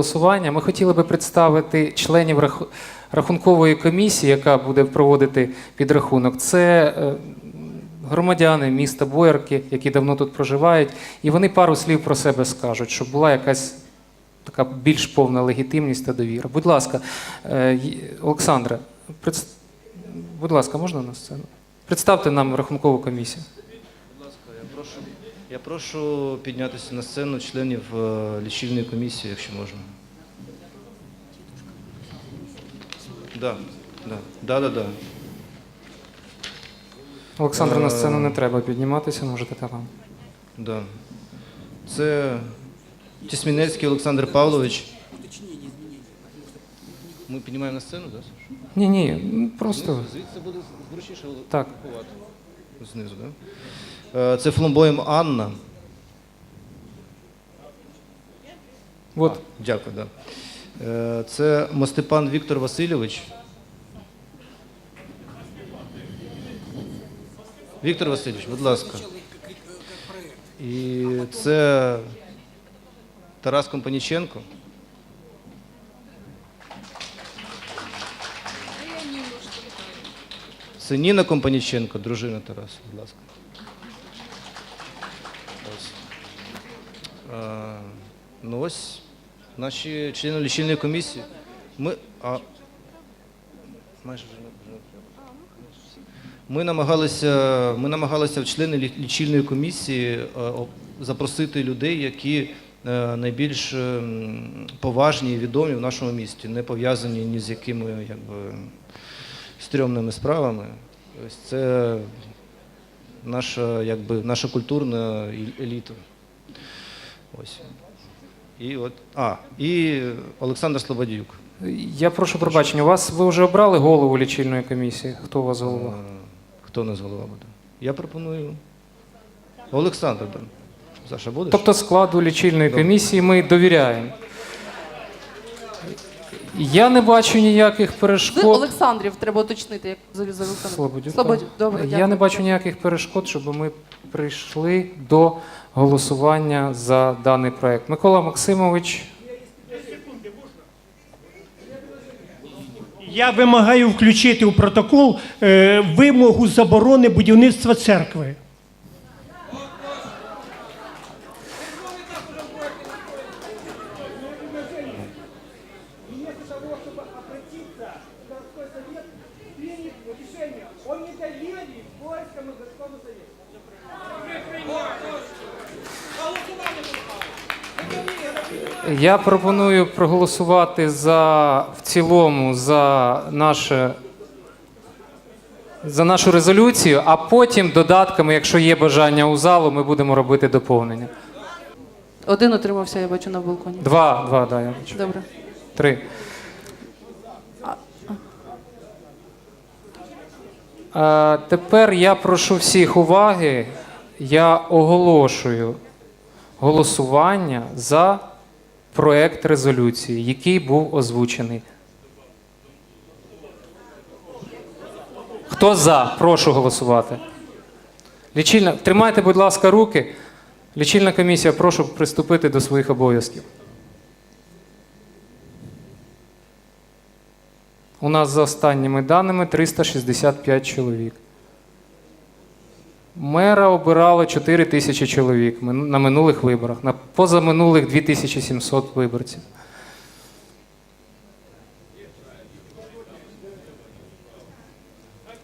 Голосування. Ми хотіли би представити членів рахункової комісії, яка буде проводити підрахунок. Це е, громадяни міста Боярки, які давно тут проживають, і вони пару слів про себе скажуть, щоб була якась така більш повна легітимність та довіра. Будь ласка, е, Олександре, предс- будь ласка, можна на сцену? Представте нам рахункову комісію. Будь ласка, я прошу, я прошу піднятися на сцену членів е, лічильної комісії, якщо можна. Да, да, да, да, да. Олександр, на Е, сцену не треба підніматися, можете там. да. Це Тісмінецький Олександр Павлович. Ми піднімаємо на сцену, так? Да? Ні, ні, просто Звідси буде зручніше так. рахувати. Знизу, так? Да? Е, Це Фломбоєм Анна. От. А, Дякую, да. Е, Це Мостепан Віктор Васильович. Віктор Васильович, будь ласка. І це Тарас Компаніченко. Це Ніна Компаніченко, дружина Тараса, будь ласка. Ось. Ну ось наші члени лічильної комісії. Ми, а, ми намагалися, ми намагалися в члени лічильної комісії е, запросити людей, які найбільш ем, поважні і відомі в нашому місті, не пов'язані ні з якими якби, стрьомними справами. Ось це наша, якби, наша культурна еліта. Ось. І от, а, і Олександр Слободюк. Я прошу пробачення, у вас ви вже обрали голову лічильної комісії? Хто у вас голова? Е, Хто у нас голова буде? Я пропоную. Олександр. Саша, будеш? Тобто складу лічильної комісії ми довіряємо. Я не бачу ніяких З перешкод. Олександрів треба уточнити, як за за Олександрів. Слободюк, добре, Я дякую. не бачу ніяких перешкод, щоб ми прийшли до голосування за даний проект. Микола Максимович, Я вимагаю включити у протокол е, вимогу заборони будівництва церкви. Я пропоную проголосувати за в цілому за наше. За нашу резолюцію, а потім додатками, якщо є бажання у залу, ми будемо робити доповнення. Один утримався, я бачу на балконі. Два, два, да, я бачу. Добре. Три. Тепер я прошу всіх уваги. Я оголошую голосування за проект резолюції, який був озвучений. Хто за? Прошу голосувати. Лічильна, тримайте, будь ласка, руки. Лічильна комісія, прошу приступити до своїх обов'язків. У нас за останніми даними 365 чоловік. Мера обирало 4 тисячі чоловік на минулих виборах, на позаминулих 2700 виборців.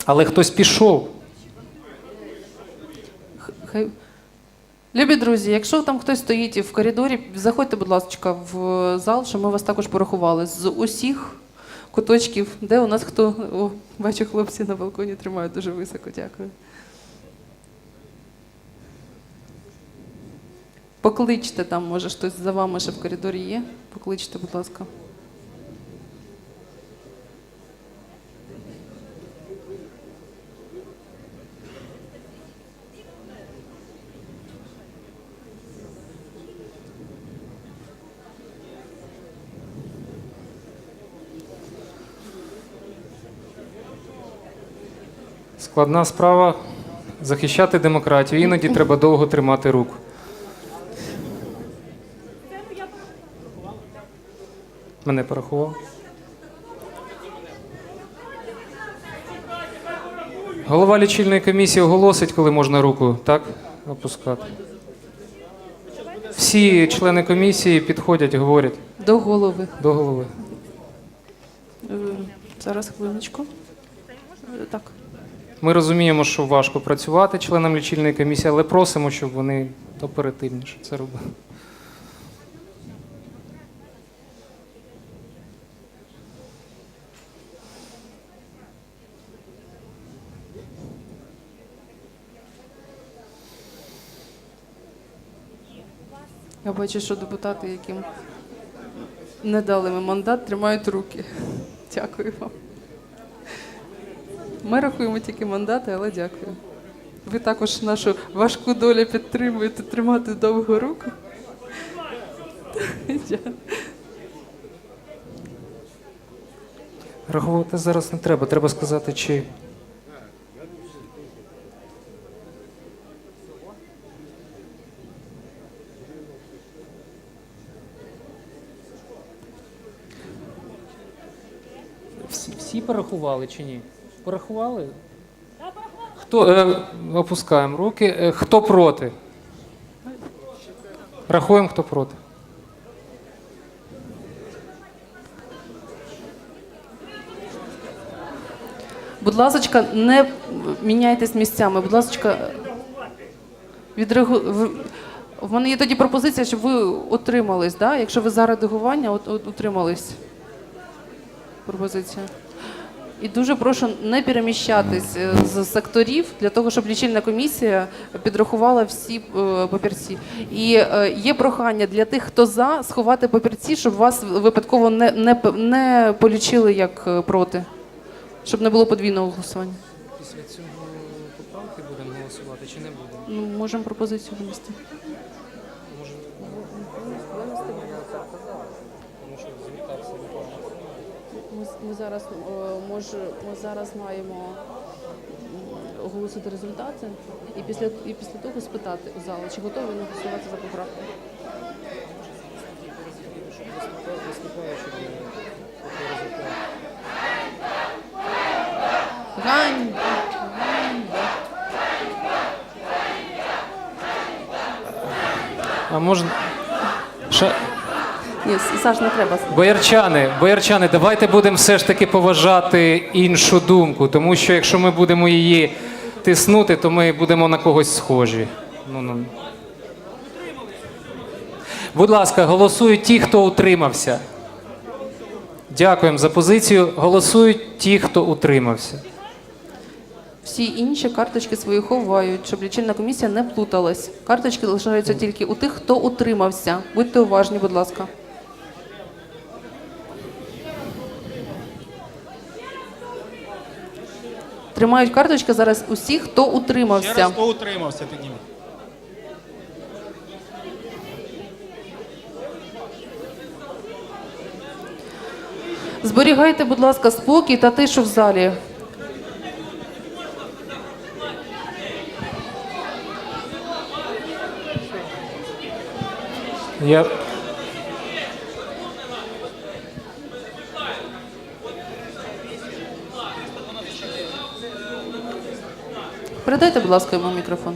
Але хтось пішов. Любі друзі, якщо там хтось стоїть в коридорі, заходьте, будь ласка, в зал, щоб ми вас також порахували з усіх куточків, де у нас хто. О, бачу, хлопці на балконі тримають дуже високо. Дякую. Покличте там, може, хтось за вами ще в коридорі є. Покличте, будь ласка. Складна справа захищати демократію. Іноді треба довго тримати руку. Мене порахував. Голова лічильної комісії оголосить, коли можна руку так опускати. Всі члени комісії підходять, говорять До голови. до голови. Е, Зараз хвилиночку. Е, Так. Ми розуміємо, що важко працювати членам лічильної комісії, але просимо, щоб вони оперативніше це робили. Я бачу, що депутати, яким не дали ми мандат, тримають руки. Дякую вам. Ми рахуємо тільки мандати, але дякую. Ви також нашу важку долю підтримуєте тримати довго руку. Рахувати зараз не треба. Треба сказати, чи всі, всі порахували чи ні? Порахували? Хто е, опускаємо руки. Е, хто проти? Рахуємо, хто проти. Будь ласка, не міняйтесь місцями. Будь ласка, відреагу... в- В мене є тоді пропозиція, щоб ви утримались, да? якщо ви за редагування, от, от, утримались. Пропозиція. І дуже прошу не переміщатись е, з секторів для того, щоб лічильна комісія підрахувала всі е, папірці. І е, є прохання для тих, хто за, сховати папірці, щоб вас випадково не, не, не полічили як проти, щоб не було подвійного голосування. Після цього поправки будемо голосувати чи не будемо? Ну, можемо пропозицію винести. Ми, зараз е, може, ми зараз маємо оголосити результати і після і після того спитати у залу, чи готові вони голосувати за поправку. Ганьба! А можна. Ні, Саш, не треба. Боярчани, боярчани, давайте будемо все ж таки поважати іншу думку, тому що якщо ми будемо її тиснути, то ми будемо на когось схожі. Ну, ну. Будь ласка, голосують ті, хто утримався. Дякуємо за позицію. Голосують ті, хто утримався. Всі інші карточки свої ховають, щоб лічильна комісія не плуталась. Карточки лишаються тільки у тих, хто утримався. Будьте уважні, будь ласка. Тримають карточки зараз усі, хто Ще утримався. раз хто утримався тоді. Зберігайте, будь ласка, спокій та тишу в залі. Я... Передайте, будь ласка, йому мікрофон.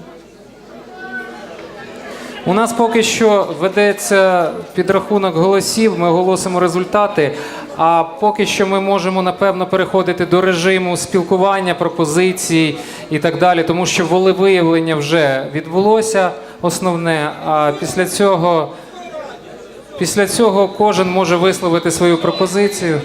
У нас поки що ведеться підрахунок голосів, ми оголосимо результати. А поки що ми можемо напевно переходити до режиму спілкування, пропозицій і так далі, тому що волевиявлення вже відбулося основне. А після цього, після цього кожен може висловити свою пропозицію.